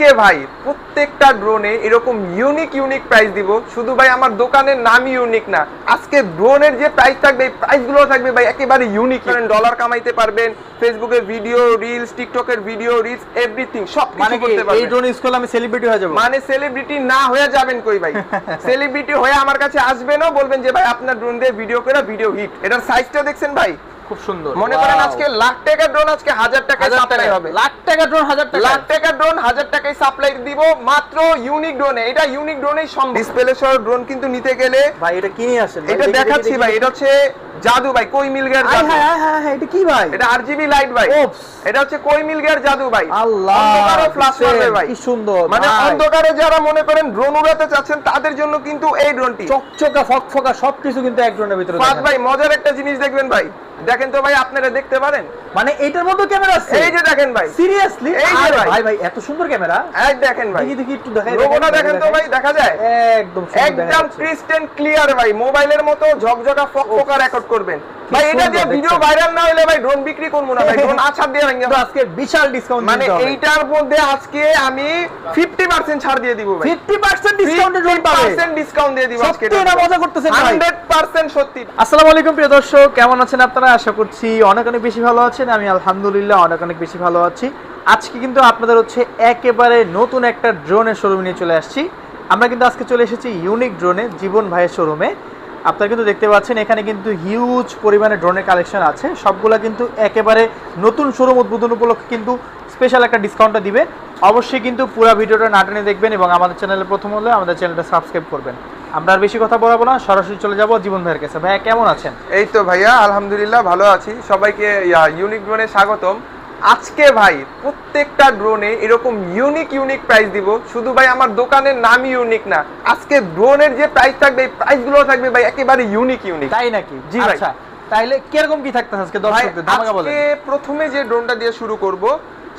আজকে ভাই প্রত্যেকটা ড্রোনে এরকম ইউনিক ইউনিক প্রাইস দিব। শুধু ভাই আমার দোকানের নামই ইউনিক না আজকে ড্রোনের যে প্রাইস থাকবে এই প্রাইসগুলো থাকবে ভাই একেবারে ইউনিক ডলার কামাইতে পারবেন ফেসবুকের ভিডিও রিলস টিকটকের ভিডিও রিলস এভরিথিং সব মানে কিছু করতে এই পারবেন। ড্রোন ইউজ করলে আমি সেলিব্রিটি হয়ে যাব? মানে সেলিব্রিটি না হয়ে যাবেন কই ভাই? সেলিব্রিটি হয়ে আমার কাছে আসবেনও বলবেন যে ভাই আপনার ড্রোন দিয়ে ভিডিও করে ভিডিও হিট এটার সাইজটা দেখছেন ভাই? খুব সুন্দর। মনে করেন আজকে লাখ টাকার ড্রোন আজকে হাজার টাকায় সাপ্লাই হবে। লাখ টাকা ড্রোন হাজার টাকা। লাখ টাকার ড্রোন হাজার টাকায় সাপ্লাই দিব মাত্র ইউনিক ড্রোনে এটা ইউনিক ড্রোনেই সম্ভব। ডিসপ্লে সহ ড্রোন কিন্তু নিতে গেলে ভাই এটা কিনে আসেন এটা দেখি, দেখি, দেখাচ্ছি ভাই এটা হচ্ছে জাদু ভাই কই মিলগের আয় জাদু? হায় হায় হায় হায়, এটা কি ভাই? এটা আরজিবি লাইট ভাই। এটা হচ্ছে কই মিলগের জাদু ভাই। আল্লাহ অন্ধকারে ফ্ল্যাশ দেখছেন, ভাই। কি সুন্দর। মানে অন্ধকারে যারা মনে করেন ড্রোন উড়াতে চাচ্ছেন তাদের জন্য কিন্তু এই ড্রোনটি চকচকা ফকফকা সবকিছু কিন্তু এক ড্রোনের ভিতরে ফাদ ভাই মজার একটা জিনিস দেখবেন ভাই। দেখেন তো ভাই আপনারা দেখতে পারেন। মানে এইটার মধ্যে ক্যামেরা আছে? এই যে দেখেন ভাই। সিরিয়াসলি এই যে ভাই। ভাই ভাই এত সুন্দর ক্যামেরা। এই দেখেন ভাই। দেখি দেখি একটু দেখাই লোগোটা দেখেন তো ভাই দেখা যায়? একদম একদম ক্রিস্টেন ক্লিয়ার ভাই। মোবাইলের মতো ঝকঝকা ফকফকা রেকর্ড করবেন। ভাই এটা দিয়ে ভিডিও ভাইরাল না হলে ভাই ড্রোন বিক্রি করব না ভাই। ড্রোন আছাড় দিয়ে ভেঙে আজকে বিশাল ডিসকাউন্ট মানে এইটার মধ্যে আজকে আমি 50% ছাড় দিয়ে দিব ভাই। 50% ডিসকাউন্টে ড্রোন পাবে। 50% ডিসকাউন্ট দিয়ে দিব আজকে সত্যি না মজা করতেছেন ভাই। 100% সত্যি। আসসালামু আলাইকুম প্রিয় দর্শক। কেমন আছেন আপনারা? আশা করছি অনেক অনেক বেশি ভালো আছেন। আমি আলহামদুলিল্লাহ অনেক অনেক বেশি ভালো আছি। আজকে কিন্তু আপনাদের হচ্ছে একেবারে নতুন একটা ড্রোনের শোরুম নিয়ে চলে আসছি। আমরা কিন্তু আজকে চলে এসেছি ইউনিক ড্রোনে জীবন ভাইয়ের শোরুমে আপনারা কিন্তু দেখতে পাচ্ছেন, এখানে কিন্তু হিউজ পরিমাণে ড্রোনের কালেকশন আছে। সবগুলা কিন্তু একেবারে নতুন শোরুম উদ্বোধন উপলক্ষে কিন্তু স্পেশাল একটা ডিসকাউন্টটা দিবে। অবশ্যই কিন্তু পুরো ভিডিওটা না টেনে দেখবেন এবং আমাদের চ্যানেলে প্রথম হলে আমাদের চ্যানেলটা সাবস্ক্রাইব করবেন। আমরা আর বেশি কথা বলাবো না সরাসরি চলে যাব জীবন ভাইয়ের কাছে। ভাইয়া কেমন আছেন? এই তো ভাইয়া আলহামদুলিল্লাহ ভালো আছি। সবাইকে ইউনিক ড্রোনে স্বাগতম। আজকে ভাই প্রত্যেকটা ড্রোনে এরকম ইউনিক ইউনিক প্রাইস দিব। শুধু ভাই আমার দোকানের নামই ইউনিক না আজকে ড্রোনের যে প্রাইস থাকবে এই প্রাইসগুলো থাকবে ভাই একেবারে ইউনিক ইউনিক তাই নাকি? জি আচ্ছা তাইলে কীরকম কি থাকতেছে আজকে দর্শকদের? ধামাকা বলেন। আজকে প্রথমে যে ড্রোনটা দিয়ে শুরু করব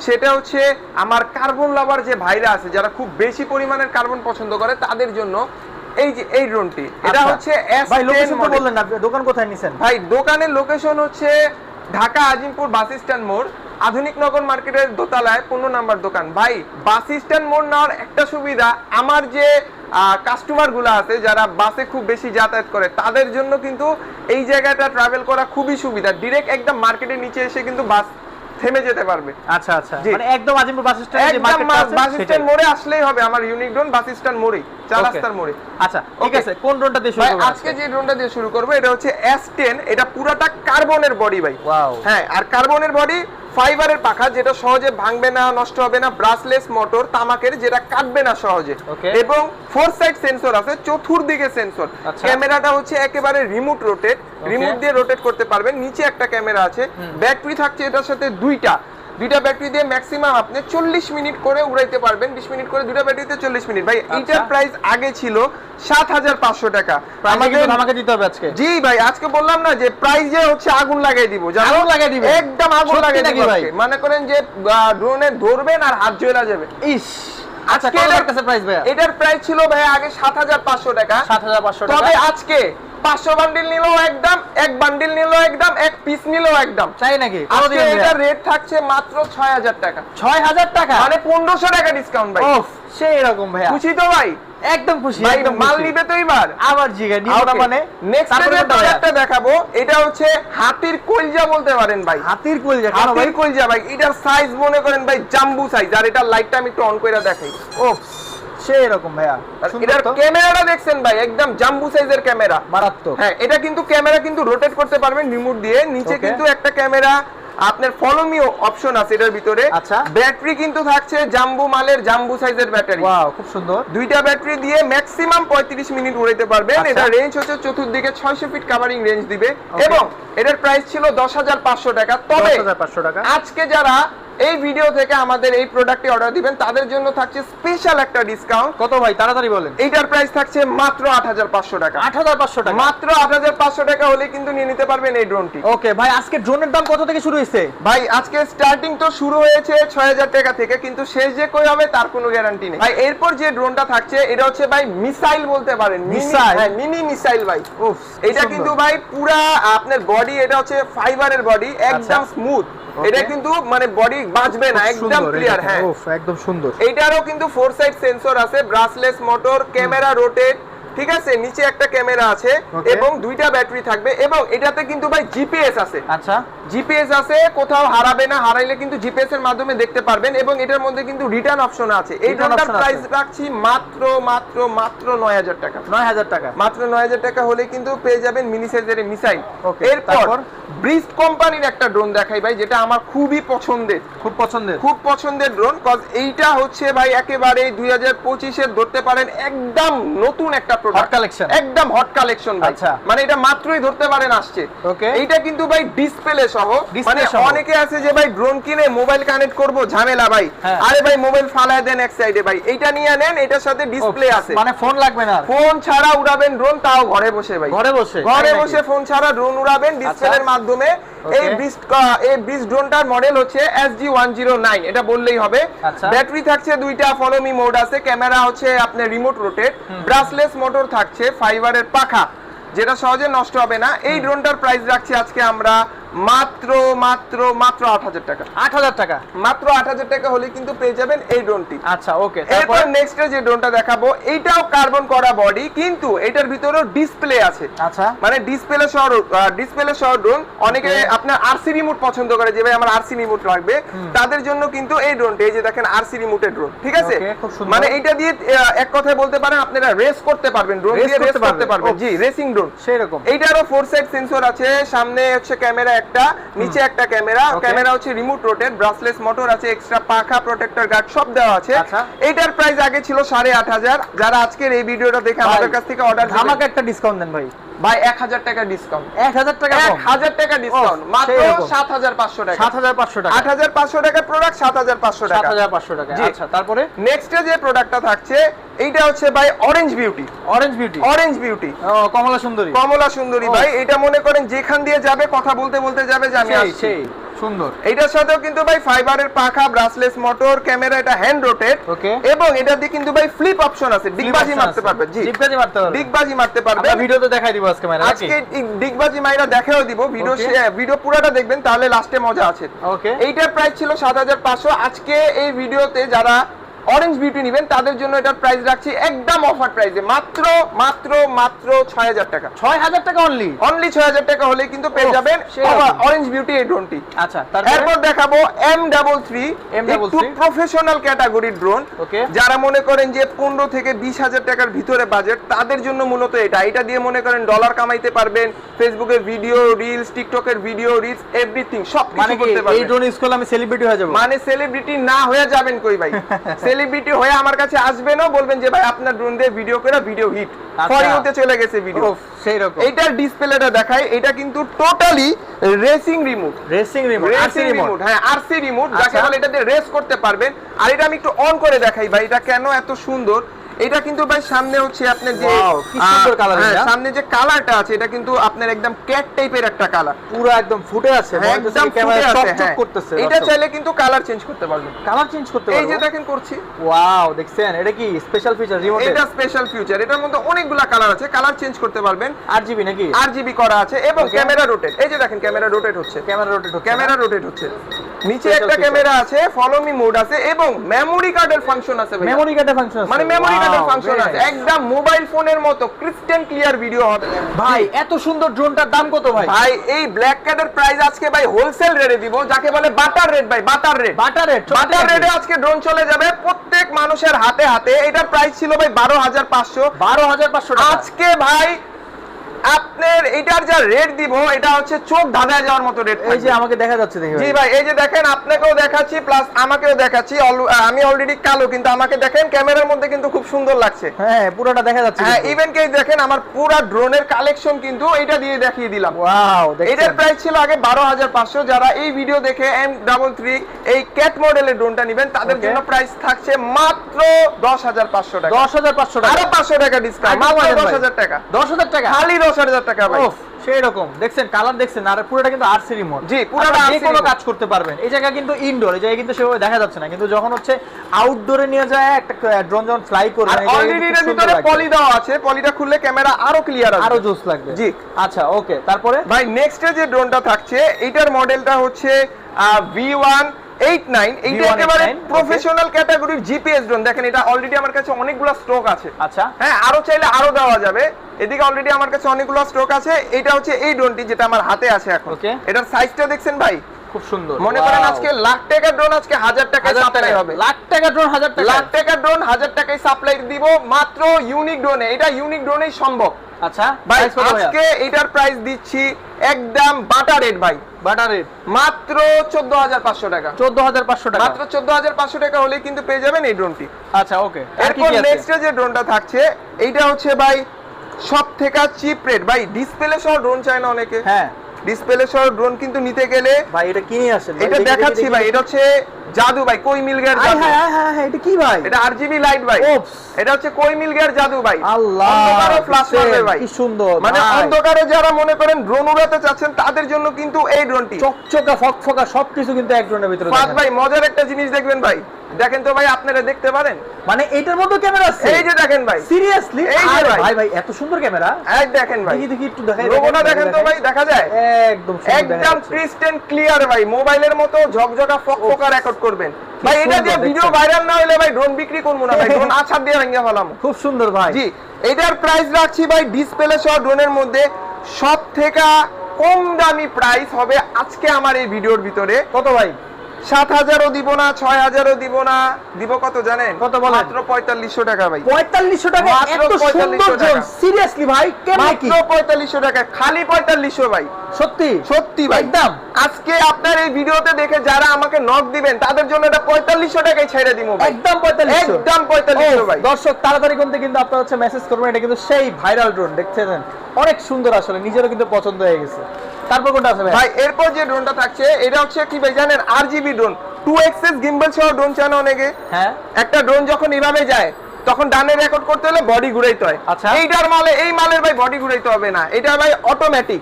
সেটা হচ্ছে আমার কার্বন লাভার যে ভাইরা আছে যারা খুব বেশি পরিমাণের কার্বন পছন্দ করে তাদের জন্য এই যে এই ড্রোনটি এটা আচ্ছা। হচ্ছে ভাই লোকেশন তো বললেন না দোকান কোথায় নিছেন? ভাই দোকানের লোকেশন হচ্ছে ঢাকা আজিমপুর বাস স্ট্যান্ড মোড় আধুনিক নগর মার্কেটের দোতলায় পনেরো নাম্বার দোকান। ভাই বাস স্ট্যান্ড মোড় নেওয়ার একটা সুবিধা আমার যে কাস্টমারগুলো আছে যারা বাসে খুব বেশি যাতায়াত করে তাদের জন্য কিন্তু এই জায়গাটা ট্রাভেল করা খুবই সুবিধা। ডিরেক্ট একদম মার্কেটের নিচে এসে কিন্তু বাস থেমে যেতে পারবে। আচ্ছা আচ্ছা। মানে একদম আজিমপুর বাস স্ট্যান্ডে যে একদম বাস স্ট্যান্ড মোড়ে আসলেই হবে আমার ইউনিক ড্রোন বাস স্ট্যান্ড মোড়ে চার রাস্তার মোড়ে। আচ্ছা ঠিক. আছে কোন ড্রোনটা দিয়ে শুরু করব? আজকে যে ড্রোনটা দিয়ে শুরু করব এটা হচ্ছে এস টেন এটা পুরাটা কার্বনের বডি ভাই। ওয়াও হ্যাঁ আর কার্বনের বডি ফাইবারের পাখা যেটা সহজে ভাঙবে না নষ্ট হবে না ব্রাসলেস মোটর তামাকের যেটা কাটবে না সহজে। এবং ফোর সাইড সেন্সর আছে চতুর্দিকে সেন্সর। আচ্ছা। ক্যামেরাটা হচ্ছে একেবারে রিমোট রোটেট। রিমোট দিয়ে রোটেট করতে পারবেন। নিচে একটা ক্যামেরা আছে। ব্যাটারি থাকছে এটার সাথে দুইটা। দুইটা ব্যাটারি দিয়ে ম্যাক্সিমাম আপনি চল্লিশ মিনিট করে উড়াইতে পারবেন। বিশ মিনিট করে দুইটা ব্যাটারিতে চল্লিশ মিনিট। ভাই এইটার প্রাইস আগে ছিল সাত হাজার পাঁচশো টাকা। আমাদের ধামাকা দিতে হবে আজকে। জি ভাই আজকে বললাম না যে প্রাইজে হচ্ছে আগুন লাগাই দিব। আগুন লাগাই দিবে? একদম আগুন লাগাই দিব ভাই? মনে করেন যে ড্রোনে ধরবেন আর হাত জ্বলা যাবে। ইস। আচ্ছা আজকে এটার- প্রাইস ভাইয়া? এটার প্রাইস ছিল ভাই আগে সাত হাজার পাঁচশো টাকা। 7500 টাকা। তবে আজকে পাঁচশো বান্ডিল নিলেও একদম এক বান্ডিল নিলেও একদম এক পিস নিলেও একদম। চাই নাকি? আজকে দিবেন রেট থাকছে মাত্র ছয় হাজার টাকা। 6000 টাকা? মানে পনেরোশো টাকা ডিসকাউন্ট ভাই। সেই রকম ভাইয়া। খুশি তো ভাই? একদম খুশি একদম মাল। নিবে তো এবার। আবার জিগা নিব মানে? নেক্সট যে প্রোডাক্টটা দেখাবো এটা হচ্ছে হাতির কলজা বলতে পারেন ভাই। হাতির কলজা কেন ভাই? হাতির কলজা ভাই এটার সাইজ মনে করেন ভাই জাম্বু সাইজ আর এটার লাইটটা আমি একটু অন করে দেখাই। ওফ সেই রকম ভাইয়া। এটার ক্যামেরাটা দেখছেন ভাই একদম জাম্বু সাইজের ক্যামেরা। মারাত্মক। হ্যাঁ এটা কিন্তু ক্যামেরা কিন্তু রোটেট করতে পারবেন রিমোট দিয়ে। নিচে কিন্তু একটা ক্যামেরা আপনার ফলো অপশন আছে এটার ভিতরে। আচ্ছা। ব্যাটারি কিন্তু থাকছে জাম্বু মালের জাম্বু সাইজের ব্যাটারি ওয়াও খুব সুন্দর। দুইটা ব্যাটারি দিয়ে ম্যাক্সিমাম পঁয়ত্রিশ মিনিট উড়াইতে পারবেন। আচ্ছা। এটা রেঞ্জ হচ্ছে চতুর্দিকে ছয়শো ফিট কাভারিং রেঞ্জ দিবে। এবং এটার প্রাইস ছিল দশ হাজার পাঁচশো টাকা। তবে 10500 টাকা। আজকে যারা এই ভিডিও থেকে আমাদের এই প্রোডাক্টটি অর্ডার দিবেন। তাদের জন্য থাকছে স্পেশাল একটা ডিসকাউন্ট কত ভাই? তাড়াতাড়ি বলেন। এইটার প্রাইস থাকছে মাত্র আট হাজার পাঁচশো টাকা। 8500 টাকা? মাত্র আট হাজার পাঁচশো টাকা হলে কিন্তু নিয়ে নিতে পারবেন এই ড্রোনটি ওকে ভাই আজকে ড্রোনের দাম কত থেকে শুরু হয়েছে? ভাই আজকে স্টার্টিং তো শুরু হয়েছে ছয় হাজার টাকা থেকে কিন্তু শেষ যে কই হবে তার কোনো গ্যারান্টি নেই। ভাই এরপর যে ড্রোনটা থাকছে এটা হচ্ছে ভাই মিসাইল বলতে পারেন। মিসাইল হ্যাঁ মিনি মিসাইল ভাই। উফ এটা কিন্তু ভাই পুরা আপনার বডি এটা হচ্ছে ফাইবারের বডি একদম আচ্ছা। স্মুথ এটা কিন্তু মানে বডি বাঁচবে না একদম ক্লিয়ার হ্যাঁ। একদম সুন্দর। এইটারও কিন্তু ফোর সাইড সেন্সর আছে ব্রাসলেস মোটর ক্যামেরা রোটেট ঠিক আছে? নিচে একটা ক্যামেরা আছে এবং দুইটা ব্যাটারি থাকবে এবং এটাতে কিন্তু ভাই জিপিএস আছে। আচ্ছা। জিপিএস আছে কোথাও হারাবে না হারাইলে কিন্তু জিপিএস এর মাধ্যমে দেখতে পারবেন এবং এটার মধ্যে কিন্তু রিটার্ন অপশন আছে। এই ড্রোনটার প্রাইস রাখছি মাত্র মাত্র মাত্র নয় হাজার টাকা। নয় হাজার টাকা। মাত্র নয় হাজার টাকা হলে কিন্তু পেয়ে যাবেন মিনি সাইজের মিসাইল এরপর? ব্রিস্ট কোম্পানির একটা ড্রোন দেখাই ভাই যেটা আমার খুবই পছন্দের। খুব পছন্দের? খুব পছন্দের ড্রোন কজ এইটা হচ্ছে ভাই একেবারে দুই হাজার পঁচিশের ধরতে পারেন একদম নতুন একটা Hot প্রোডাক্ট collection। একদম হট কালেকশন ভাই। আচ্ছা। মানে এটা মাত্রই ধরতে পারেন আসছে। Okay. এইটা কিন্তু ভাই ডিসপ্লে সহ। মানে অনেকে আছে যে ভাই ড্রোন কিনে মোবাইল কানেক্ট করব ঝামেলা ভাই। হ্যাঁ। আরে ভাই মোবাইল ফালায় দেন এক সাইডে ভাই। এইটা নিয়ে নেন এটার সাথে ডিসপ্লে আছে। মানে ফোন লাগবে না ফোন ছাড়া উড়াবেন ড্রোন তাও ঘরে বসে ভাই। ঘরে বসে। ঘরে বসে ফোন ছাড়া ড্রোন উড়াবেন ডিসপ্লের মাধ্যমে। এই. এই ড্রোনটার মডেল হচ্ছে এসজি ওয়ান জিরো নাইন এটা বললেই হবে। আচ্ছা। ব্যাটারি থাকছে দুইটা মোড আছে। ক্যামেরা হচ্ছে আপনার রিমোট রোটেট ব্রাসলেস মোটর থাকছে ফাইবারের পাখা যেটা সহজে নষ্ট হবে না। এই ড্রোনটার প্রাইস রাখছি আজকে আমরা মাত্র মাত্র মাত্র আট হাজার টাকা। আট হাজার টাকা? মাত্র আট হাজার টাকা হলে কিন্তু পেয়ে যাবেন এই ড্রোনটি আচ্ছা ওকে এরপর নেক্সট যে ড্রোনটা দেখাবো এইটাও কার্বন করা বডি কিন্তু এটার ভিতরেও ডিসপ্লে আছে। আচ্ছা। মানে ডিসপ্লে সহ ডিসপ্লে সহ ড্রোন অনেকে আপনার আরসি রিমোট পছন্দ করে যে ভাই আমার আরসি রিমোট লাগবে। তাদের জন্য কিন্তু এই ড্রোনটা এই যে দেখেন আরসি রিমোটের ড্রোন ঠিক আছে। মানে এইটা দিয়ে এক কথায় বলতে পারেন আপনারা রেস করতে পারবেন ড্রোন দিয়ে রেস করতে। পারবেন। জি রেসিং ড্রোন সেরকম এইটারও ফোর সাইড সেন্সর আছে সামনে হচ্ছে ক্যামেরা একটা নিচে একটা ক্যামেরা ক্যামেরা হচ্ছে রিমোট রোটেড ব্রাসলেস মোটর আছে এক্সট্রা পাখা প্রোটেক্টর গার্ড সব দেওয়া আছে। এটার এইটার প্রাইস আগে ছিল সাড়ে আট হাজার। যারা আজকের এই ভিডিওটা দেখে আমাদের কাছ থেকে অর্ডার আমাকে একটা ডিসকাউন্ট দেন ভাই। ভাই এক হাজার টাকা ডিসকাউন্ট এক হাজার টাকা এক কম? হাজার টাকা ডিসকাউন্ট মাত্র 7500 টাকা। 7500 টাকা। 8500 টাকা প্রোডাক্ট সাত হাজার পাঁচশো সাত টাকা হাজার পাঁচশো টাকা। আচ্ছা তারপরে? নেক্সট যে প্রোডাক্টটা থাকছে এইটা হচ্ছে ভাই orange beauty orange beauty orange beauty কমলা সুন্দরী। কমলা সুন্দরী ভাই এটা মনে করেন যেখান দিয়ে যাবে কথা বলতে বলতে যাবে যে আমি আসছি। সেই। সুন্দর। এটার সাথেও কিন্তু ভাই ফাইবারের পাখা ব্রাসলেস মোটর ক্যামেরা এটা হ্যান্ড রোটেট ওকে এবং এটা দিয়ে কিন্তু ভাই ফ্লিপ অপশন আছে ডিগবাজি মারতে পারবে জি। ডিগবাজি মারতে পারবে। ডিগবাজি মারতে পারবে। আমরা ভিডিওতে দেখাই দিব আজকে মানে আজকে ডিগবাজি মাইরা দেখাও দিব ভিডিও. ভিডিও পুরোটা দেখবেন তাহলে লাস্টে মজা আছে। ওকে এইটার প্রাইস ছিল সাত হাজার পাঁচশো। আজকে এই ভিডিওতে যারা অরেঞ্জ বিউটি নেবেন তাদের জন্য এটার প্রাইস রাখছি একদম অফার প্রাইসে মাত্র মাত্র মাত্র ছয় হাজার টাকা। ছয় হাজার টাকা অনলি অনলি ছয় হাজার টাকা হলে কিন্তু পেয়ে যাবেন অরেঞ্জ বিউটি এই ড্রোনটি আচ্ছা তারপরে? এরপর দেখাবো এম ডাবল থ্রি M33 একটু প্রফেশনাল ক্যাটাগরির ড্রোন. যারা মনে করেন যে পনেরো থেকে বিশ হাজার টাকার ভিতরে বাজেট তাদের জন্য মূলত এটা। এটা দিয়ে মনে করেন ডলার কামাইতে পারবেন ফেসবুকে ভিডিও রিলস টিকটকের ভিডিও রিলস এভরিথিং সব কিছু করতে এই পারবেন। ড্রোন স্কুল আমি সেলিব্রিটি হয়ে যাব? মানে সেলিব্রিটি না হয়ে যাবেন কই ভাই? সেলিব্রিটি হয়ে আমার কাছে আসবে না বলবেন যে ভাই আপনার ড্রোন দিয়ে ভিডিও করে ভিডিও হিট আচ্ছা। ফর ইউতে চলে গেছে ভিডিও সেই রকম এইটার ডিসপ্লেটা দেখাই এটা কিন্তু totally racing remote racing remote RC racing remote হ্যাঁ আরসি রিমোট যাকে আচ্ছা। বলে এটা দিয়ে রেস করতে পারবেন। আর এটা আমি একটু অন করে দেখাই ভাই এটা কেন এত সুন্দর? এটা কিন্তু ভাই সামনে হচ্ছে আপনার যে হ্যাঁ, সামনে যে কালারটা আছে এটা কিন্তু আপনার একদম ক্যাট টাইপের একটা কালার পুরো একদম ফুটে আছে একদম ক্যামেরা ফুটে আছে, হ্যাঁ। করতেছে এটা চাইলে কিন্তু কালার চেঞ্জ করতে পারবেন। কালার চেঞ্জ করতে এই যে দেখেন করছি। ওয়াও দেখছেন? এটা কি স্পেশাল ফিচার রিমোট এটা স্পেশাল ফিউচার এটার মধ্যে অনেকগুলা কালার আছে কালার চেঞ্জ করতে পারবেন। আর জিবি নাকি? আর জিবি করা আছে এবং ক্যামেরা রোটেট এই যে দেখেন ক্যামেরা রোটেট হচ্ছে। ক্যামেরা রোটেট হচ্ছে ক্যামেরা রোটেট হচ্ছে। নিচে একটা ক্যামেরা আছে ফলো মি মোড আছে এবং মেমোরি কার্ডের ফাংশন আছে। মেমোরি কার্ডের ফাংশন আছে। মানে মেমোরি কার্ডের ফাংশন আছে। একদম মোবাইল ফোনের মতো ক্রিস্টাল ক্লিয়ার ভিডিও হবে। ভাই এত সুন্দর ড্রোনটার দাম কত ভাই? ভাই এই ব্ল্যাক কার্ডের প্রাইস আজকে ভাই হোলসেল রেটে দিব যাকে বলে বাটার রেট ভাই better rate better rate better রেটে আজকে ড্রোন চলে যাবে প্রত্যেক মানুষের হাতে হাতে। এটার প্রাইস ছিল ভাই বারো হাজার পাঁচশো। বারো হাজার পাঁচশো টাকা। আজকে ভাই আপনার এটার যা রেট দিব এটা হচ্ছে চোখ ধাঁধায় যাওয়ার মতো রেট এই যে আমাকে দেখা যাচ্ছে দেখি জি ভাই এই যে দেখেন আপনাকেও দেখাচ্ছি প্লাস আমাকেও দেখাচ্ছি। আমি অলরেডি কালো কিন্তু আমাকে দেখেন ক্যামেরার মধ্যে কিন্তু খুব সুন্দর লাগছে। হ্যাঁ পুরোটা দেখা যাচ্ছে হ্যাঁ ইভেন কে দেখেন আমার পুরো ড্রোনের কালেকশন কিন্তু এটা দিয়ে দেখিয়ে দিলাম। ওয়াও এটার প্রাইস ছিল আগে বারো হাজার পাঁচশো। যারা এই ভিডিও দেখে এম ডাবল থ্রি এই ক্যাট মডেলের ড্রোনটা নেবেন তাদের. জন্য প্রাইস থাকছে মাত্র দশ হাজার পাঁচশো টাকা। দশ হাজার পাঁচশো টাকা। আরও পাঁচশো টাকা ডিসকাউন্ট মাত্র কমাই দেন দশ ভাই। হাজার টাকা। দশ হাজার টাকা? খালি টাকা ভাই। ওফ, সেই রকম দেখছেন কালার দেখছেন আর পুরোটা কিন্তু আরসি রিমোট জি, পুরোটা যে কোনো কাজ করতে পারবেন। এই জায়গা কিন্তু ইনডোর এই জায়গায় কিন্তু সেভাবে দেখা যাচ্ছে না। কিন্তু যখন হচ্ছে আউটডোরে নিয়ে যায় একটা ড্রোন যখন ফ্লাই করবে আর অলরেডি এর ভিতরে পলি দেওয়া আছে। পলিটা খুললে ক্যামেরা আরও ক্লিয়ার আরও জোস লাগবে। জি। আচ্ছা ওকে তারপরে? ভাই নেক্সট যে ড্রোনটা থাকছে এটার মডেলটা হচ্ছে ভি ওয়ান এইট নাইন এইটা একেবারে প্রফেশনাল ক্যাটাগরির জিপিএস ড্রোন দেখেন এটা অলরেডি আমার কাছে অনেকগুলো স্টক আছে। আচ্ছা। হ্যাঁ আরও চাইলে আরও দেওয়া যাবে। এদিকে অলরেডি আমার কাছে অনেকগুলো স্টক আছে। এটা হচ্ছে এই ড্রোনটি যেটা আমার হাতে আছে এখন. এটার সাইজটা দেখছেন ভাই? খুব সুন্দর। মনে করেন আজকে লাখ টাকার ড্রোন আজকে হাজার সাপ্লাই টাকা হবে। লাখ টাকা ড্রোন হাজার টাকা লাখ টাকার ড্রোন হাজার টাকায় সাপ্লাই দিব মাত্র ইউনিক ড্রোনে এটা ইউনিক ড্রোনেই সম্ভব। আচ্ছা ভাই আজকে এটার প্রাইস দিচ্ছি একদম বাটা রেট ভাই। বাটার রেট মাত্র চোদ্দ হাজার পাঁচশো টাকা। চোদ্দ হাজার পাঁচশো টাকা? মাত্র চোদ্দ হাজার পাঁচশো টাকা হলে কিন্তু পেয়ে যাবেন এই ড্রোনটি আচ্ছা ওকে। এরপর নেক্সট যে ড্রোনটা থাকছে এইটা হচ্ছে ভাই সব থেকে চিপ রেট ভাই ডিসপ্লে সহ ড্রোন চায় না অনেকে। হ্যাঁ। ডিসপ্লে সহ ড্রোন কিন্তু নিতে গেলে ভাই এটা কিনে আসেন। এটা দেখাচ্ছি ভাই এটা হচ্ছে জাদু ভাই কই মিল গিয়ার জাদু? হায় হায় হায় এটা কি ভাই? এটা আরজিবি লাইট ভাই। ওপস। এটা হচ্ছে কই মিল গিয়ার জাদু ভাই? আল্লাহ অন্ধকারে মারবে দেখছেন, ভাই। কি সুন্দর মানে অন্ধকারে যারা মনে করেন ড্রোন উড়াতে চাচ্ছেন তাদের জন্য কিন্তু এই ড্রোনটি চকচকা ফকফকা সবকিছু কিন্তু এক ড্রোনের ভিতরে ফাদ ভাই মজার একটা জিনিস দেখবেন ভাই। দেখেন তো ভাই আপনারা দেখতে পারেন? মানে এইটার মধ্যে ক্যামেরা আছে? এই যে দেখেন ভাই। সিরিয়াসলি এই যে ভাই। ভাই এত সুন্দর ক্যামেরা এই দেখেন ভাই। দেখি দেখি একটু দেখাই লোগোটা দেখেন তো ভাই দেখা যায়। একদম একদম। ক্রিস্টেন ক্লিয়ার ভাই। মোবাইলের মতো ঝকঝকা ফকফকা রেকর্ড করবেন। ভাই এটা দিয়ে ভিডিও ভাইরাল না হলে ভাই ড্রোন বিক্রি করব না ভাই। ড্রোন আছাড় দিয়ে ভেঙে ফেলাম। খুব সুন্দর ভাই। জি এটার প্রাইস রাখছি ভাই ডিসপ্লে সহ ড্রোনের মধ্যে। সব থেকে কম দামি প্রাইস হবে আজকে আমার এই ভিডিওর ভিতরে। কত ভাই? সাত হাজারও দিব না ছয় হাজারও দিব না। দিব কত জানেন? কত বলেন? মাত্র পঁয়তাল্লিশশো টাকা ভাই। পঁয়তাল্লিশশো টাকা? মাত্র এত 4500 সুন্দর টাকা। সিরিয়াসলি ভাই মাত্র পঁয়তাল্লিশশো টাকা খালি পঁয়তাল্লিশশো ভাই। সত্যি? সত্যি ভাই। একদম। আজকে আপনার এই ভিডিওতে দেখে যারা আমাকে নক দিবেন তাদের জন্য এটা পঁয়তাল্লিশশো টাকায় ছেড়ে দিব একদম পঁয়তাল্লিশশো। একদম পঁয়তাল্লিশশো ভাই। দর্শক তাড়াতাড়ি করতে কিন্তু আপনার হচ্ছে মেসেজ করবেন। এটা কিন্তু সেই ভাইরাল ড্রোন দেখছেন? অনেক সুন্দর আসলে নিজেরও কিন্তু পছন্দ হয়ে গেছে। তারপর কোনটা আছে ভাই? এরপর যে ড্রোনটা থাকছে এটা হচ্ছে কি ভাই জানেন? আর GB drone two axis gimbal সহ ড্রোন চান অনেকে। হ্যাঁ। একটা ড্রোন যখন এভাবে যায় তখন ডানে রেকর্ড করতে হলে বডি ঘুরাইতে হয়। আচ্ছা। এইটার মালে এই মালের ভাই বডি ঘুরাইতে হবে না। এটা ভাই অটোমেটিক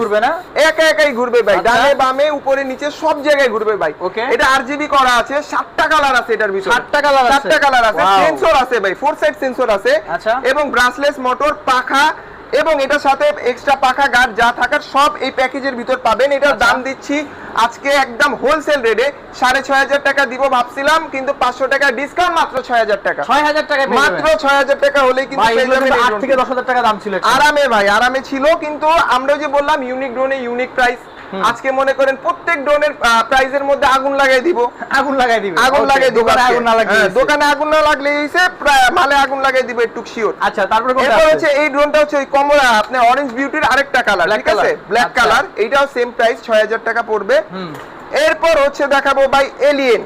ঘুরবে না? একা একাই ঘুরবে ভাই। আচ্ছা। ডানে বামে উপরে নিচে সব জায়গায় ঘুরবে ভাই। Okay. এটা আরজিবি করা আছে। সাতটা কালার আছে এটার ভিতরে। সাতটা colour আছে? সাতটা কালার আছে। সেন্সর আছে ভাই। ফোর সাইড সেন্সর আছে। আচ্ছা। এবং ব্রাসলেস মোটর পাখা এবং এটার সাথে এক্সট্রা পাখা গার্ড যা থাকার সব এই প্যাকেজের ভিতর পাবেন। এটার আচ্ছা। দাম দিচ্ছি আজকে একদম হোলসেল রেটে সাড়ে ছয় হাজার টাকা দিব ভাবছিলাম কিন্তু পাঁচশো টাকা ডিসকাউন্ট মাত্র ছয় হাজার টাকা। ছয় হাজার টাকা মাত্র ছয় হাজার টাকা হলে কিন্তু আট থেকে দশ হাজার টাকা দাম ছিল আরামে ভাই আরামে ছিল কিন্তু আমরা যে বললাম ইউনিক ড্রোনে ইউনিক প্রাইস আজকে মনে করেন প্রত্যেক ড্রোনের প্রাইসের মধ্যে আগুন লাগাই দিব। আগুন লাগাই দিবে। আগুন লাগাই দিব দোকানে আগুন না হ্যাঁ, দোকানে আগুন না লাগলে হইছে, মালে আগুন লাগাই দিব একটু শিওর আচ্ছা তারপরে এরপর হচ্ছে এই ড্রোনটা হচ্ছে ওই কমলা আপনার অরেঞ্জ বিউটির আরেকটা কালার ঠিক আছে? ব্ল্যাক আচ্ছা। কালার এইটাও সেম প্রাইস ছয় হাজার টাকা পড়বে। হুম। এরপর হচ্ছে দেখাবো ভাই এলিয়েন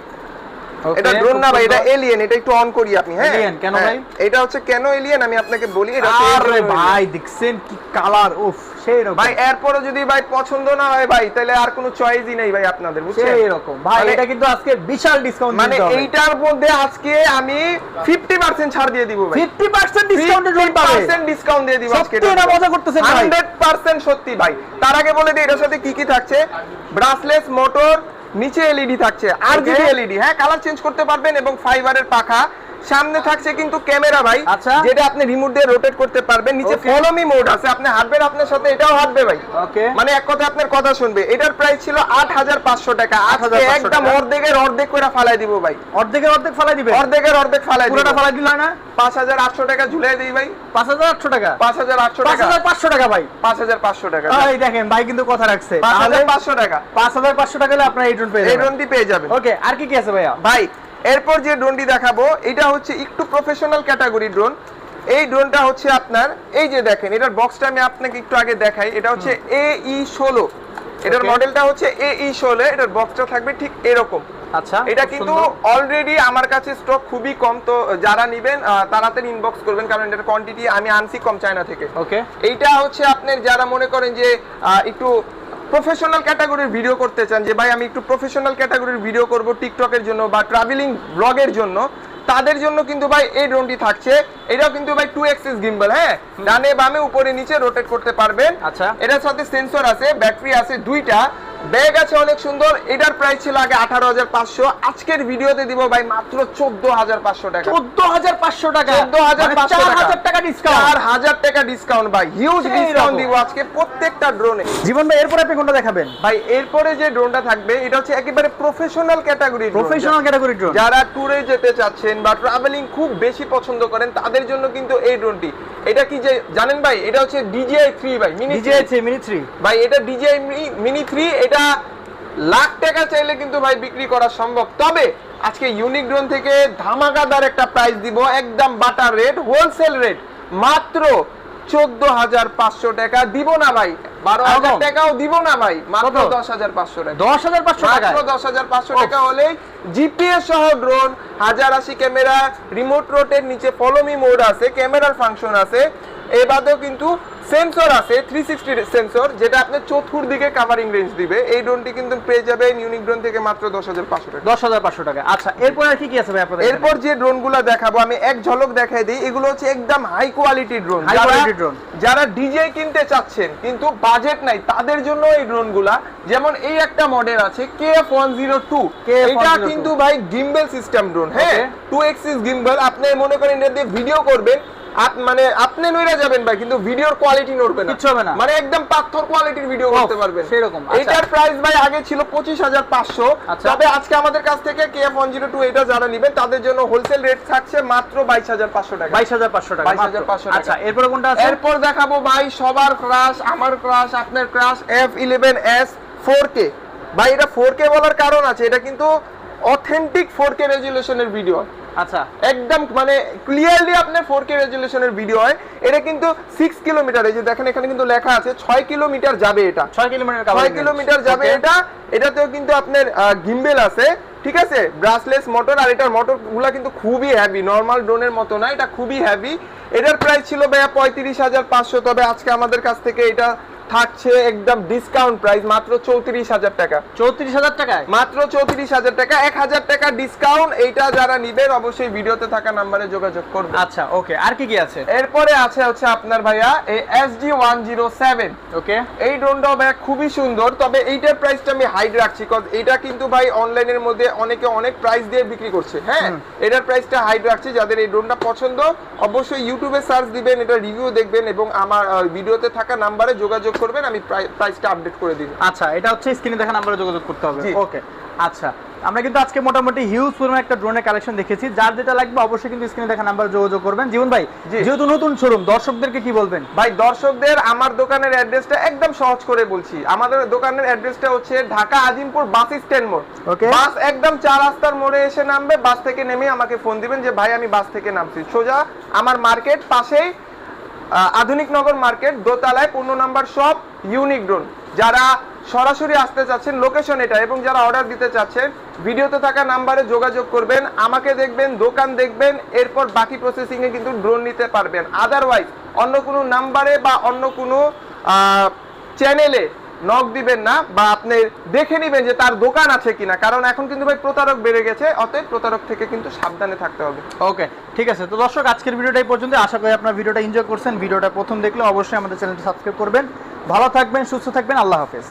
এটা ড্রোন না ভাই এটা এলিয়েন এটা একটু অন করি আপনি হ্যাঁ? Alien, কেন হ্যাঁ, ভাই? এটা হচ্ছে কেন এলিয়েন আমি আপনাকে বলি এটা আরে ভাই দেখছেন কি কালার উফ। সেই রকম। ভাই এরপরও যদি ভাই পছন্দ না হয় ভাই তাহলে আর কোনো চয়েসই নেই ভাই আপনাদের বুঝছেন? সেই রকম। ভাই মানে- এটা কিন্তু আজকে বিশাল ডিসকাউন্ট মানে এইটার মধ্যে আজকে আমি 50% ছাড় দিয়ে দিব ভাই। 50% ডিসকাউন্টে ড্রোন পাবে। 50% ডিসকাউন্ট দিয়ে দিব আজকে সত্যি না মজা করতেছেন ভাই। 100% সত্যি ভাই। তার আগে বলে দিই এটার সাথে কি কি থাকছে? ব্রাসলেস মোটর নিচে এলইডি থাকছে। আর. এলইডি হ্যাঁ কালার চেঞ্জ করতে পারবেন এবং ফাইবারের পাখা। সামনে থাকছে কিন্তু ক্যামেরা ভাই আচ্ছা। যেটা আপনি রিমোট দিয়ে রোটেট করতে পারবেন। নিচে ফলো মি মোড আছে আপনি হাঁটবেন আপনার সাথে এটাও হাঁটবে ভাই। ওকে মানে এক কথা আপনার কথা শুনবে এটার প্রাইস ছিল আট হাজার পাঁচশো টাকা। আজকে 8,500 একদম। অর্ধেকের অর্ধেক করে ফালাই দিব ভাই। অর্ধেকের অর্ধেক ফালাই দিবে অর্ধেকের অর্ধেক ফালাই পুরোটা ফালাই দিল না? পাঁচ হাজার আটশো টাকা ঝুলাই দিই ভাই। পাঁচ হাজার আটশো টাকা? পাঁচ হাজার আটশো পাঁচ টাকা হাজার পাঁচশো টাকা ভাই। পাঁচ হাজার পাঁচশো টাকা। এই দেখেন ভাই কিন্তু কথা রাখছে। পাঁচ তাহলে হাজার পাঁচশো টাকা। পাঁচ হাজার পাঁচশো টাকা হলে আপনার এই ড্রোন পেয়ে এই যাবেন। ড্রোনটি পেয়ে যাবেন। ওকে আর কি কি আছে ভাইয়া? ভাই এরপর যে ড্রোনটি দেখাবো এটা হচ্ছে একটু প্রফেশনাল ক্যাটাগরি ড্রোন এই ড্রোনটা হচ্ছে আপনার এই যে দেখেন এটার বক্সটা আমি আপনাকে একটু আগে দেখাই। এটা হচ্ছে এ ই ষোলো। এটার মডেলটা হচ্ছে এ ই ষোলো এটার বক্সটা থাকবে ঠিক এরকম। আচ্ছা এটা কিন্তু অলরেডি আমার কাছে স্টক খুবই কম তো যারা নিবেন তাড়াতাড়ি ইনবক্স করবেন কারণ এটার কোয়ান্টিটি আমি আনছি কম চায়না থেকে। ওকে এইটা হচ্ছে আপনার যারা মনে করেন যে একটু প্রফেশনাল ক্যাটাগরির ভিডিও করতে চান যে ভাই আমি একটু প্রফেশনাল ক্যাটাগরির ভিডিও করব টিকটকের জন্য বা ট্রাভেলিং ব্লগের জন্য তাদের জন্য কিন্তু ভাই এই ড্রোনটি থাকছে। এটাও কিন্তু ভাই টু এক্সিস গিম্বল হ্যাঁ? ডানে বামে উপরে নিচে রোটেট করতে পারবেন। আচ্ছা। এটার সাথে সেন্সর আছে ব্যাটারি আছে দুইটা। ব্যাগ আছে অনেক সুন্দর। এটার প্রাইস ছিল আগে আঠারো হাজার পাঁচশো। আজকের ভিডিওতে দিব ভাই মাত্র চোদ্দ হাজার পাঁচশো টাকা। চোদ্দ হাজার পাঁচশো টাকা? চোদ্দ হাজার মানে পাঁচশো চার টাকা হাজার টাকা ডিসকাউন্ট চার হাজার টাকা ডিসকাউন্ট ভাই। হিউজ ডিসকাউন্ট দিব আজকে প্রত্যেকটা ড্রোনে জীবন ভাই এরপর আপনি কোনটা দেখাবেন? ভাই এরপরে যে ড্রোনটা থাকবে এটা হচ্ছে একেবারে professional category professional category drone যারা ট্যুরে যেতে চাচ্ছেন বা ট্রাভেলিং খুব বেশি পছন্দ করেন তাদের জন্য কিন্তু এই ড্রোনটি এটা কি যে জানেন ভাই? এটা হচ্ছে ডিজিআই থ্রি ভাই মিনি মিনি থ্রি ভাই এটা ডিজিআই মিনি থ্রি এটা লাখ টাকা চাইলে কিন্তু ভাই বিক্রি করা সম্ভব। তবে আজকে ইউনিক ড্রোন থেকে ধামাকাদার একটা প্রাইস দিব একদম বাটার রেট হোলসেল রেট মাত্র চোদ্দ হাজার পাঁচশো টাকা। দিব না ভাই বারো হাজার টাকাও দিব না ভাই মাত্র দশ হাজার পাঁচশো টাকা। দশ হাজার পাঁচশো টাকা মাত্র দশ হাজার পাঁচশো টাকা হলেই জিপিএস সহ ড্রোন হাজার আশি ক্যামেরা রিমোট রোটের নিচে ফলোমি মোড আছে ক্যামেরার ফাংশন আছে। এ বাদেও কিন্তু সেন্সর আছে থ্রি সিক্সটি সেন্সর যেটা আপনার চতুর্দিকে কাভারিং রেঞ্জ দিবে। এই ড্রোনটি কিন্তু পেয়ে যাবেন ইউনিক ড্রোন থেকে মাত্র দশ হাজার পাঁচশো টাকা। দশ হাজার পাঁচশো টাকা। আচ্ছা এরপর আর কি কি আছে ভাই আপনাদের এরপর যে ড্রোনগুলো দেখাবো আমি এক ঝলক দেখাই দিই। এগুলো হচ্ছে একদম high quality drone High quality drone। যারা ডিজে কিনতে চাচ্ছেন কিন্তু বাজেট নাই তাদের জন্য এই ড্রোনগুলা যেমন এই একটা মডেল আছে K F one zero two KF102 এটা কিন্তু ভাই গিম্বেল সিস্টেম ড্রোন হ্যাঁ. টু এক্সিস গিম্বেল আপনি মনে করেন এটা দিয়ে ভিডিও করবেন আপ- মানে আপনি নইরা যাবেন ভাই কিন্তু ভিডিওর কোয়ালিটি নড়বে না। কিচ্ছু হবে না। মানে একদম পাথর কোয়ালিটির ভিডিও করতে পারবেন। সেরকম, আচ্ছা। এটার প্রাইস ভাই আগে ছিল পঁচিশ হাজার পাঁচশো। আচ্ছা। তবে আজকে আমাদের কাছ থেকে K F one zero two এটা যারা নিবেন তাদের জন্য হোলসেল রেট থাকছে মাত্র বাইশ হাজার পাঁচশো টাকা। বাইশ হাজার পাঁচশো টাকা 22,500 টাকা। আচ্ছা এরপরে কোনটা আছে? এরপর দেখাবো ভাই সবার ক্রাশ আমার ক্রাশ আপনার crush F eleven S four K ভাই এটা ফোর কে বলার কারণ আছে এটা কিন্তু অথেন্টিক ফোর কে রেজুলেশনের ভিডিও আচ্ছা একদম মানে ক্লিয়ারলি আপনার ভিডিও হয়। এটা কিন্তু কিলোমিটার এই যে দেখেন এখানে কিন্তু লেখা আছে কিলোমিটার যাবে এটা। কিলোমিটার কিলোমিটার যাবে এটা। এটাতেও কিন্তু আপনার গিম্বেল আছে ঠিক আছে? ব্রাসলেস মোটর আর এটার মোটরগুলা কিন্তু খুবই হেভি নর্মাল ড্রোনের মতো না এটা খুবই হেভি এটার প্রাইস ছিল ভাইয়া পঁয়ত্রিশ হাজার পাঁচশো তবে আজকে আমাদের কাছ থেকে এটা থাকছে একদম ডিসকাউন্ট প্রাইস মাত্র চৌত্রিশ হাজার টাকা। চৌত্রিশ হাজার টাকায়? মাত্র চৌত্রিশ হাজার টাকা এক হাজার টাকা ডিসকাউন্ট এইটা যারা নিবেন অবশ্যই ভিডিওতে থাকা নাম্বারে যোগাযোগ করবে আচ্ছা ওকে আর কি কি আছে? এরপরে আছে হচ্ছে আপনার ভাইয়া এই S G one zero seven okay এই ড্রোনটাও ভাই খুবই সুন্দর তবে এইটার প্রাইসটা আমি হাইড রাখছি কজ এটা কিন্তু ভাই অনলাইনের মধ্যে অনেকে অনেক প্রাইস দিয়ে বিক্রি করছে হ্যাঁ? এটার প্রাইসটা হাইড রাখছি যাদের এই ড্রোনটা পছন্দ অবশ্যই ইউটিউবে সার্চ দিবেন এটা রিভিউ দেখবেন এবং আমার ভিডিওতে থাকা নাম্বারে যোগাযোগ করবেন আমি প্রাইসটা আপডেট করে দিন আচ্ছা এটা হচ্ছে স্ক্রিনে দেখা নাম্বারে যোগাযোগ করতে হবে। ওকে আচ্ছা আমরা কিন্তু আজকে মোটামুটি হিউজ পরিমাণ একটা ড্রোনের কালেকশন দেখেছি। যার যেটা লাগবে অবশ্যই কিন্তু স্ক্রিনে দেখা নাম্বারে যোগাযোগ করবেন। জীবন ভাই যেহেতু নতুন শোরুম দর্শকদেরকে কি বলবেন? ভাই দর্শকদের আমার দোকানের অ্যাড্রেসটা একদম সহজ করে বলছি। আমাদের দোকানের অ্যাড্রেসটা হচ্ছে ঢাকা আজিমপুর বাস স্ট্যান্ড মোড়। Okay. বাস একদম চার রাস্তার মোড়ে এসে নামবে বাস থেকে নেমে আমাকে ফোন দিবেন যে ভাই আমি বাস থেকে নামছি। সোজা আমার মার্কেট পাশেই আধুনিক নগর মার্কেট, দোতলায় পূর্ণ নাম্বার শপ ইউনিক ড্রোন যারা সরাসরি আসতে চাচ্ছেন লোকেশন এটা এবং যারা অর্ডার দিতে চাচ্ছেন ভিডিওতে থাকা নাম্বারে যোগাযোগ করবেন, আমাকে দেখবেন, দোকান দেখবেন, এরপর বাকি প্রসেসিংয়ে কিন্তু ড্রোন নিতে পারবেন। আদারওয়াইজ অন্য কোনো নাম্বারে বা অন্য কোনো চ্যানেলে নক দিবেন না বা আপনি দেখে নেবেন যে তার দোকান আছে কিনা। কারণ এখন কিন্তু ভাই প্রতারক বেড়ে গেছে, অতএব প্রতারক থেকে কিন্তু সাবধানে থাকতে হবে। ওকে, ঠিক আছে। তো দর্শক, আজকের ভিডিওটাই পর্যন্ত। আশা করি আপনার ভিডিওটা এনজয় করছেন। ভিডিওটা প্রথম দেখলে অবশ্যই আমাদের চ্যানেলটা সাবস্ক্রাইব করবেন। ভালো থাকবেন, সুস্থ থাকবেন। আল্লাহ হাফেজ।